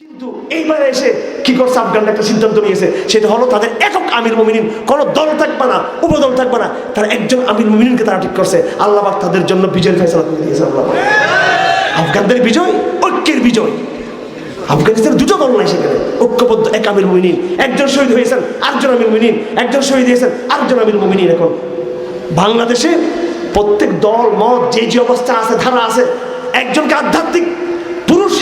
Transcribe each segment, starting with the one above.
কিন্তু এইবারে এসে কি করছে? আফগানরা একটা সিদ্ধান্ত নিয়েছে। সেটা হলো তাদের একক আমির মুমিনিন। কোনো দল থাকবে না, উপদল থাকবে না। তারা একজন আমির মুমিনিনকে তারা ঠিক করছে। আল্লাহ পাক তাদের জন্য বিজয়ের ফেসলা করে দিয়েছে আল্লাহ আফগানদের বিজয়, ঐক্যের বিজয়। আফগানিস্তানের দুটো দল নাই সেখানে। ঐক্যবদ্ধ এক আমির মুমিনিন। একজন শহীদ হয়েছেন, আরেকজন আমির মুমিনিন। একজন শহীদ হয়েছেন, আরেকজন আমির মুমিনিন এখন। বাংলাদেশে প্রত্যেক দল, মত, যে যে অবস্থা আছে, ধারা আছে, একজনকে আধ্যাত্মিক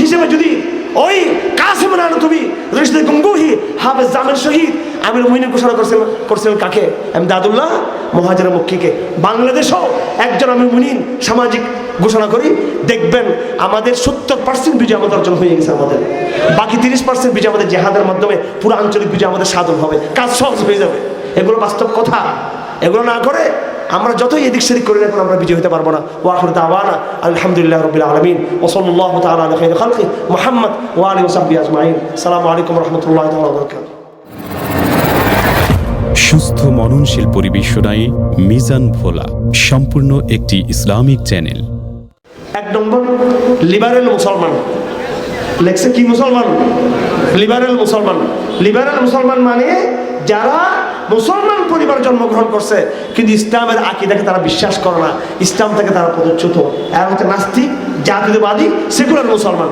হিসেবে যদি ওই কাসেম রানা তুমি রশিদ গঙ্গুহি, হাফেজ জামের শহীদ, আমির মুহিনী ঘোষণা করছেন করছিলেন কাকে? আমি দাদুল্লাহ মহাজারা মক্কিকে। বাংলাদেশও একজন আমি মুহিন সামাজিক ঘোষণা করি, দেখবেন আমাদের সত্তর পার্সেন্ট বিজয় আমাদের অর্জন হয়ে গেছে আমাদের। বাকি তিরিশ পার্সেন্ট বিজয় আমাদের জেহাদের মাধ্যমে পুরো আঞ্চলিক বিজয় আমাদের সাধন হবে। কাজ সহজ হয়ে যাবে। এগুলো বাস্তব কথা। এগুলো না করে আমরা যতই এদিক সেদিক করি না কেন আমরা বিজয় হতে পারব না। ওয়াখর দাওয়ানা আলহামদুলিল্লাহ রবিল আলমিন। ওসল্লাহ তালা খালকি মোহাম্মদ ওয়ালি ওসাব্বি আজমাইন। সালামু আলাইকুম রহমতুল্লাহ বরকাত সুস্থ মননশীল পরিবেশ শোনায় মিজান ভোলা সম্পূর্ণ একটি ইসলামিক চ্যানেল। এক নম্বর লিবারেল মুসলমান। লেখছে কি মুসলমান? লিবারেল মুসলমান। লিবারেল মুসলমান মানে যারা মুসলমান পরিবার জন্মগ্রহণ করছে, কিন্তু ইসলামের আকিদাকে তারা বিশ্বাস করে না। ইসলাম থেকে তারা পদচ্যুত এরা হচ্ছে নাস্তিক জাতীয়বাদী সেকুলার মুসলমান।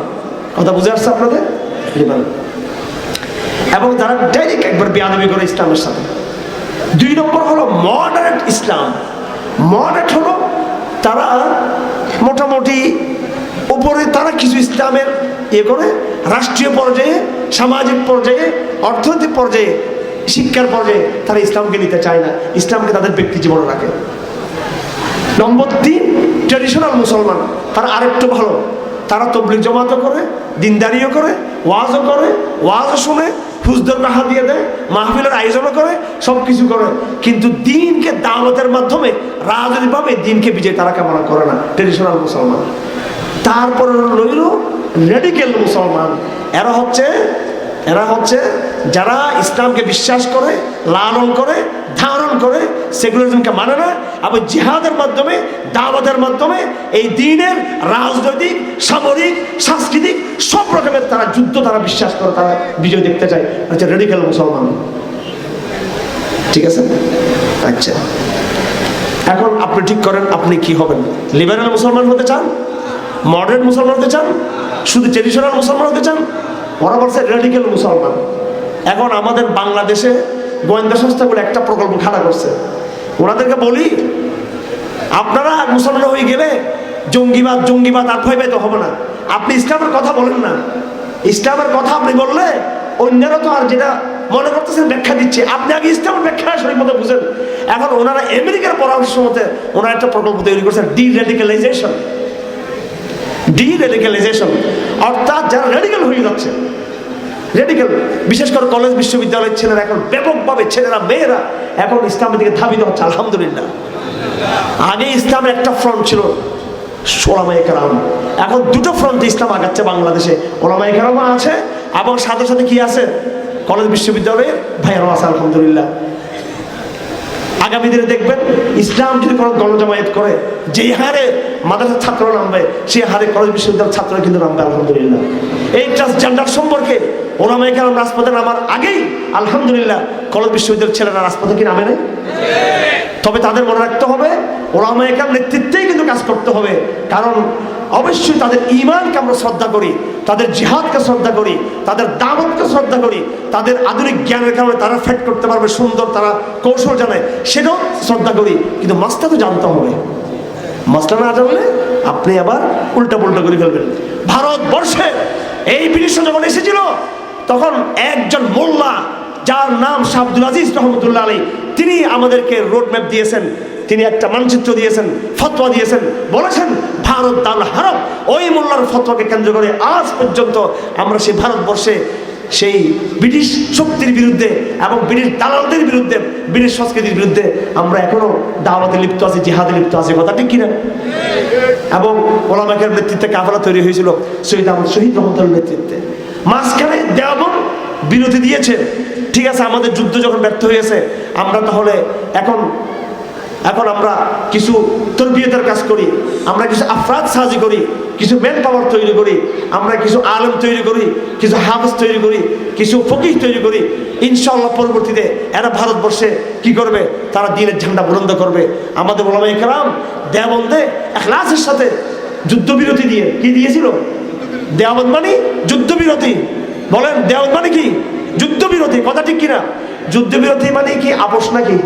কথা বুঝে আসছে আপনাদের? এবং তারা ডাইরেক্ট একবার বেয়াদবি করে ইসলামের সাথে। দুই নম্বর হলো মডারেট ইসলাম। মডারেট হলো তারা মোটামুটি উপরে তারা কিছু ইসলামের ইয়ে করে, রাষ্ট্রীয় পর্যায়ে, সামাজিক পর্যায়ে, অর্থনৈতিক পর্যায়ে শিক্ষার পর্যায়ে তারা ইসলামকে নিতে চায় না, ইসলামকে তাদের ব্যক্তি জীবনে রাখে। নম্বর তিন ট্রেডিশনাল মুসলমান, তারা আরেকটু ভালো। তারা তবলিক জমাতও করে, দিনদারিও করে, ওয়াজও করে, ওয়াজও শুনে ফুজদের রাহা দিয়ে দেয়, মাহফিলের আয়োজনও করে সব কিছু করে। কিন্তু দিনকে দাওয়াতের মাধ্যমে, রাজনৈতিকভাবে দিনকে বিজয় তারা কামনা করে না ট্রেডিশনাল মুসলমান। তারপর রইল রেডিকেল মুসলমান। এরা হচ্ছে এরা হচ্ছে যারা ইসলামকে বিশ্বাস করে, লালন করে, ধারণ করে সেকুলারিজমকে মানে না। আবার জিহাদের মাধ্যমে, দাওয়াতের মাধ্যমে এই দিনের রাজনৈতিক, সামরিক, সাংস্কৃতিক সব রকমের তারা যুদ্ধ তারা বিশ্বাস করে, তারা বিজয় দেখতে চায়। হচ্ছে রেডিক্যাল মুসলমান। ঠিক আছে? আচ্ছা। এখন আপনি ঠিক করেন, আপনি কি হবেন? লিবারেল মুসলমান হতে চান? মডার্ন মুসলমান হতে চান? শুধু ট্রেডিশনাল মুসলমান হতে চান? ওরা বলছে রেডিক্যাল মুসলমান। এখন আমাদের বাংলাদেশে গোয়েন্দা সংস্থাগুলো একটা প্রকল্প খাড়া করছে। ওনাদেরকে বলি, আপনারা মুসলমান হয়ে গেলে জঙ্গিবাদ জঙ্গিবাদ আর ভয় পেতে হবে না। আপনি ইসলামের কথা বলেন না। ইসলামের কথা আপনি বললে অন্যরা তো আর যেটা মনে করতেছেন ব্যাখ্যা দিচ্ছে। আপনি আগে ইসলামের ব্যাখ্যা সঠিক মতো বুঝেন। এখন ওনারা আমেরিকার পরামর্শ মতে ওনারা একটা প্রকল্প তৈরি করছেন ডি রেডিক্যালাইজেশন ডি রেডিক্যালাইজেশন অর্থাৎ যারা রেডিক্যাল হয়ে যাচ্ছে রেডিক্যাল বিশেষ করে কলেজ বিশ্ববিদ্যালয়ের ছেলেরা এখন ব্যাপকভাবে, ছেলেরা, মেয়েরা এখন ইসলামের দিকে ধাবিত হচ্ছে, আলহামদুলিল্লাহ। আগে ইসলামের একটা ফ্রন্ট ছিল ওলামাই এখন দুটো ফ্রন্টে ইসলাম আগাচ্ছে বাংলাদেশে। ওলামাই আছে, এবং সাথে সাথে কি আছে? কলেজ বিশ্ববিদ্যালয়ের ভাইয়ারও আছে, আলহামদুলিল্লাহ। আগামী দিনে দেখবেন ইসলাম যদি কোনো গণজামায়াত করে যেই হারে মাদ্রাসার ছাত্র নামবে সে হারে কলেজ বিশ্ববিদ্যালয়ের ছাত্র কিন্তু নামবে আলহামদুলিল্লাহ। এই ট্রান্সজেন্ডার সম্পর্কে ওলামাই কালাম রাজপথে নামার আগেই আলহামদুলিল্লাহ কলেজ বিশ্ববিদ্যালয়ের ছেলেরা রাজপথে কি নামে নেই? তবে তাদের মনে রাখতে হবে ওরামাই কালাম কিন্তু কাজ করতে হবে। কারণ অবশ্যই তাদের ইমানকে আমরা শ্রদ্ধা করি, তাদের জিহাদকে শ্রদ্ধা করি, তাদের দামতকে শ্রদ্ধা করি, তাদের আধুনিক জ্ঞানের কারণে তারা ফেট করতে পারবে, সুন্দর তারা কৌশল জানে, সেটাও শ্রদ্ধা করি। কিন্তু মাস্তা তো জানতে হবে। মাস্টার না জানলে আপনি আবার উল্টা পুল্টা করে ফেলবেন। ভারতবর্ষে এই ব্রিটিশ যখন এসেছিল, তখন একজন মোল্লা যার নাম শাহ আব্দুল আজিজ রহমতুল্লাহ আলী তিনি আমাদেরকে রোড ম্যাপ দিয়েছেন, তিনি একটা মানচিত্র দিয়েছেন, ফতোয়া দিয়েছেন, বলেছেন, ভারত দাল হারব ওই মোল্লার ফতোয়াকে কেন্দ্র করে আজ পর্যন্ত আমরা সেই ভারতবর্ষে সেই ব্রিটিশ শক্তির বিরুদ্ধে এবং ব্রিটিশ দালালদের বিরুদ্ধে, ব্রিটিশ সংস্কৃতির বিরুদ্ধে আমরা এখনও দাওয়াতে লিপ্ত আছি, জিহাদে লিপ্ত আছি, কথা ঠিক কিনা? এবং ওলামাকের নেতৃত্বে কাফেলা তৈরি হয়েছিল শহীদ আহমদ শহীদ রহমতুল্লাহ নেতৃত্বে। মাঝখানে দেওয়াবন বিরতি দিয়েছে ঠিক আছে, আমাদের যুদ্ধ যখন ব্যর্থ হয়েছে, আমরা তাহলে এখন এখন আমরা কিছু তরবিয়তের কাজ করি, আমরা কিছু আফরাদ সাহায্য করি, কিছু ম্যান পাওয়ার তৈরি করি, আমরা কিছু আলম তৈরি করি, কিছু হাফেজ তৈরি করি, কিছু ফকির তৈরি করি ইনশাল্লাহ পরবর্তীতে এরা ভারতবর্ষে কি করবে? তারা দিনের ঝান্ডা বুলন্দ করবে। আমাদের ওলামাই কালাম দেবন্দে এখলাসের সাথে যুদ্ধবিরতি দিয়ে কি দিয়েছিল? দেওয়াবন্দ মানে যুদ্ধবিরতি। বলেন দেওয়াবন্দ মানে কি? যুদ্ধবিরতি কথা ঠিক কিনা? যুদ্ধবিরোধী মানে কি? আপোষ নাকি?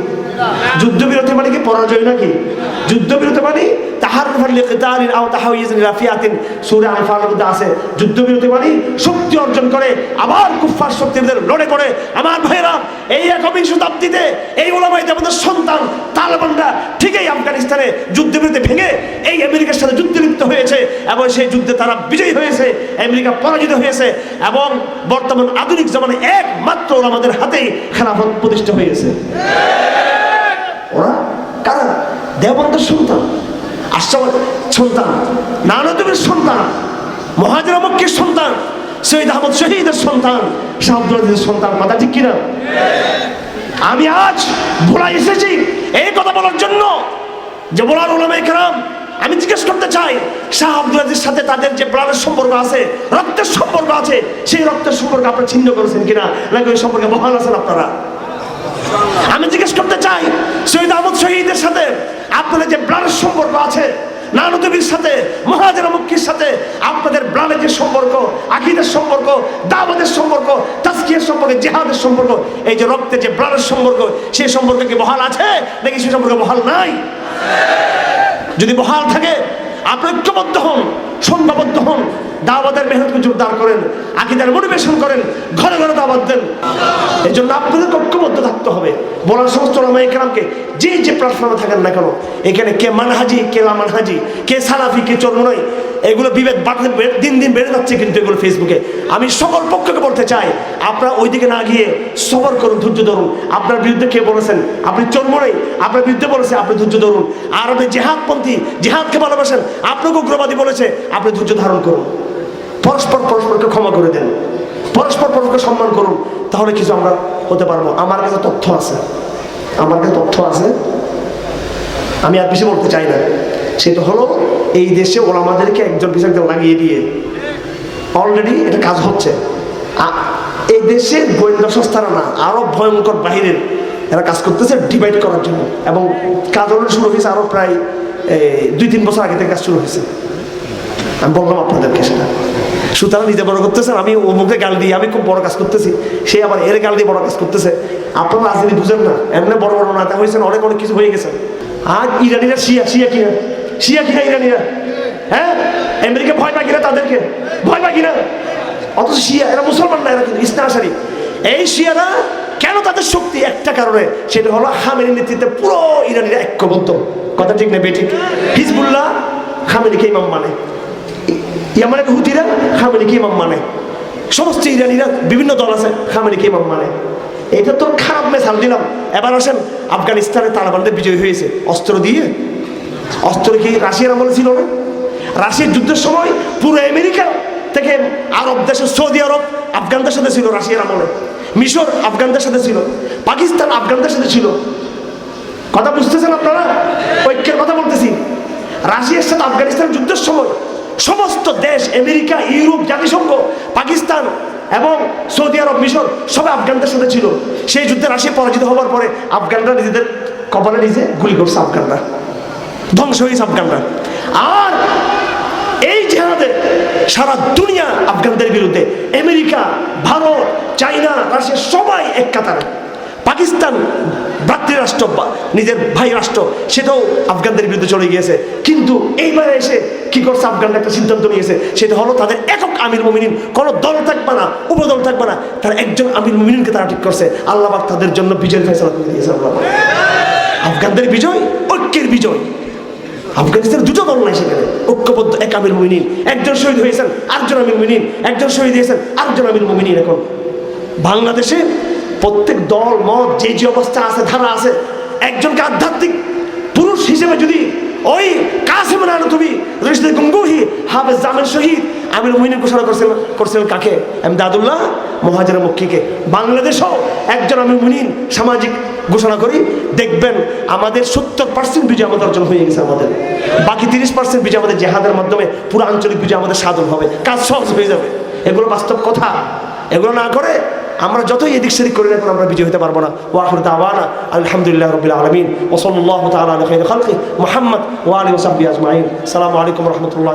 যুদ্ধবিরতি মানে কি পরাজয় নাকি? যুদ্ধবিরতি মানে তাহার আও তাহাউইজিন রাফিয়াতিন, সূরা মধ্যে আছে। যুদ্ধবিরতি মানে শক্তি অর্জন করে, আবার শক্তিদের লড়ে করে আমার ভাইরা এই একবিংশ শতাব্দীতে এই দেবদের সন্তান, তালেবানরা ঠিকই আফগানিস্তানে যুদ্ধবিরতি ভেঙে এই আমেরিকার সাথে যুদ্ধে লিপ্ত হয়েছে এবং সেই যুদ্ধে তারা বিজয়ী হয়েছে, আমেরিকা পরাজিত হয়েছে এবং বর্তমান আধুনিক জমানে একমাত্র আমাদের হাতেই খেলাফত প্রতিষ্ঠা হয়েছে ওরা? কারা? দেবন্তের সন্তান আশ্চর্য সন্তান নানদেবের সন্তান। মহাজরা মক্কির সন্তান। সৈয়দ আহমদ শহীদের সন্তান। শাহাবুদ্দিনের সন্তান। কথা ঠিক কিনা আমি আজ ভোলা এসেছি এই কথা বলার জন্য যে বলার ওলামাই কেরাম, আমি জিজ্ঞেস করতে চাই শাহ আব্দুল সাথে তাদের যে ব্লাডের সম্পর্ক আছে, রক্তের সম্পর্ক আছে, সেই রক্তের সম্পর্ক আপনারা ছিন্ন করেছেন কিনা? নাকি ওই সম্পর্কে বহাল আছেন আপনারা? আমি জিজ্ঞেস করতে চাই, শহীদ আহমদ শহীদের সাথে আপনাদের যে ব্লাডের সম্পর্ক আছে, নানদেবীর সাথে, মহাজের মুক্তির সাথে আপনাদের ব্লাডের যে সম্পর্ক, আকিদের সম্পর্ক দাবাদের সম্পর্ক তাস্কিয়ার সম্পর্ক, জেহাদের সম্পর্ক, এই যে রক্তের যে ব্লাডের সম্পর্ক, সেই সম্পর্ক কি বহাল আছে? নাকি সেই সম্পর্ক বহাল নাই? যদি বহাল থাকে আপনি ঐক্যবদ্ধ হন সংঘবদ্ধ হন, দাওয়াতের মেহনতকে জোরদার করেন, আকিদার মোটিভেশন করেন, ঘরে ঘরে দাওয়াত দেন। এই জন্য আপনাদের ঐক্যবদ্ধ থাকতে হবে। বলার সমস্ত রামাইকরামকে যে যে প্ল্যাটফর্মে থাকেন না কেন, এখানে কে মানহাজি, কে লামানহাজি, কে সালাফি, কে চর্মনয় এগুলো বিভেদ দিন দিন বেড়ে যাচ্ছে কিন্তু এগুলো ফেসবুকে আমি সকল পক্ষকে বলতে চাই, আপনারা ওই দিকে না গিয়ে সবর করুন, ধৈর্য ধরুন। আপনার বিরুদ্ধে কে বলেছেন? আপনি চর্মনয় আপনার বিরুদ্ধে বলেছে, আপনি ধৈর্য ধরুন। আর আপনি জেহাদপন্থী, জেহাদকে ভালোবাসেন আপনাকে উগ্রবাদী বলেছে, আপনি ধৈর্য ধারণ করুন। পরস্পর পরস্পরকে ক্ষমা করে দেন। পরস্পর পরস্পরকে সম্মান করুন, তাহলে কিছু আমরা হতে পারব। আমার কাছে তথ্য আছে। আমার কাছে তথ্য আছে। আমি আর বেশি বলতে চাই না। সেটা হলো এই দেশে ওলামাদেরকে একজন একজন লাগিয়ে দিয়ে অলরেডি এটা কাজ হচ্ছে। এই দেশে গোয়েন্দা সংস্থারা না, আরও ভয়ঙ্কর বাহিরের এরা কাজ করতেছে ডিভাইড করার জন্য। এবং কাজ অলরেডি শুরু হয়েছে আরও প্রায় দুই তিন বছর আগে থেকে কাজ শুরু হয়েছে। আমি বললাম আপনাদেরকে সেটা। সুতরাং নিজে বড় করতেছেন, আমি অমুকে গাল দিয়ে, আমি খুব বড় কাজ করতেছি। সে আবার এর গাল দিয়ে বড় কাজ করতেছে। আপনারা রাজনীতি বুঝেন না, এমনি বড় বড় নেতা হয়েছেন, অনেক অনেক কিছু হয়ে গেছে। আর ইরানিরা শিয়া শিয়া কিনা? শিয়া কিনা, ইরানিরা? হ্যাঁ? আমেরিকা ভয় পায় কিনা তাদেরকে? ভয় পায় কিনা? অথচ শিয়া, এরা মুসলমান না, এরা কিন্তু ইসনা আসারি এই শিয়ারা কেন তাদের শক্তি? একটা কারণে, সেটা হলো হামের নেতৃত্বে পুরো ইরানিরা ঐক্যবদ্ধ। কথা ঠিক না বেঠিক? হিজবুল্লাহ খামেনিকে ইমাম মানে। ইয়ামানের হুতিরা খামেনিকে ইমাম মানে। সমস্ত ইরানিরা, বিভিন্ন দল আছে খামেনিকে ইমাম মানে। এটা তো খারাপ মেসাল দিলাম। এবার আসেন, আফগানিস্তানে তালেবানদের বিজয় হয়েছে। অস্ত্র দিয়ে অস্ত্র কি রাশিয়ার আমলে ছিল না? রাশিয়ার যুদ্ধের সময় পুরো আমেরিকা থেকে আরব দেশে, সৌদি আরব আফগানদের সাথে ছিল রাশিয়ার আমলে। মিশর আফগানদের সাথে ছিল। পাকিস্তান আফগানদের সাথে ছিল। কথা বুঝতেছেন আপনারা? ঐক্যের কথা বলতেছি। রাশিয়ার সাথে আফগানিস্তান যুদ্ধের সময় সমস্ত দেশ, আমেরিকা, ইউরোপ, জাতিসংঘ, পাকিস্তান এবং সৌদি আরব, মিশর সবাই আফগানদের সাথে ছিল। সেই যুদ্ধে রাশিয়া পরাজিত হওয়ার পরে আফগানরা নিজেদের কপালে নিজে গুলি করছে আফগানরা। ধ্বংস হয়েছে আফগানরা। আর এই জেহাদে সারা দুনিয়া আফগানদের বিরুদ্ধে। আমেরিকা, ভারত, চাইনা, রাশিয়া, সবাই এক কাতারে। পাকিস্তান ভ্রাতৃরাষ্ট্র নিজের ভাই রাষ্ট্র, সেটাও আফগানদের বিরুদ্ধে চলে গিয়েছে। কিন্তু এইবারে এসে কি করছে আফগানরা? একটা সিদ্ধান্ত নিয়েছে। সেটা হলো তাদের একক আমির মুমিনিন। কোনো দল থাকবে না, উপদল থাকবে না। তারা একজন আমির মুমিনিনকে তারা ঠিক করছে। আল্লাহ তাদের জন্য বিজয় ফেসলা করে দিয়েছে আল্লাহ আফগানদের বিজয়, ঐক্যের বিজয়। আফগানিস্তানের দুটো দল নাই সেখানে। ঐক্যবদ্ধ, এক আমির মুমিনিন, একজন শহীদ হয়েছেন, আরেকজন আমির মুমিনিন, একজন শহীদ হয়েছেন, আরেকজন আমির মুমিনিন এখন। বাংলাদেশে প্রত্যেক দল, মত, যে যে অবস্থা আছে, ধারা আছে, একজনকে আধ্যাত্মিক পুরুষ হিসেবে যদি ওই কাসেম তুমি রশিদ গঙ্গুহি, হাফেজ জামের শহীদ, আমির মুমিনিন ঘোষণা করছিলেন করছিলেন কাকে? এম দাদুল্লাহ মহাজার মক্কিকে। বাংলাদেশও একজন আমির মুমিনিন সামাজিক ঘোষণা করি, দেখবেন আমাদের সত্তর পার্সেন্ট বিজয় আমাদের অর্জন হয়ে গেছে আমাদের। বাকি তিরিশ পার্সেন্ট বিজয় আমাদের জেহাদের মাধ্যমে পুরো আঞ্চলিক বিজয় আমাদের সাধন হবে। কাজ সহজ হয়ে যাবে। এগুলো বাস্তব কথা। এগুলো না করে আমরা যতই এদিক সেদিক করি না আমরা বিজয় হতে পারব না। দাওয়ানা আলহামদুলিল্লাহ রবিল আলমিন। ওসল্লাহ তালা খালকি মোহাম্মদ ওয়ালি ওসাবি আজমাইন। সালামু আলাইকুম রহমতুল্লাহ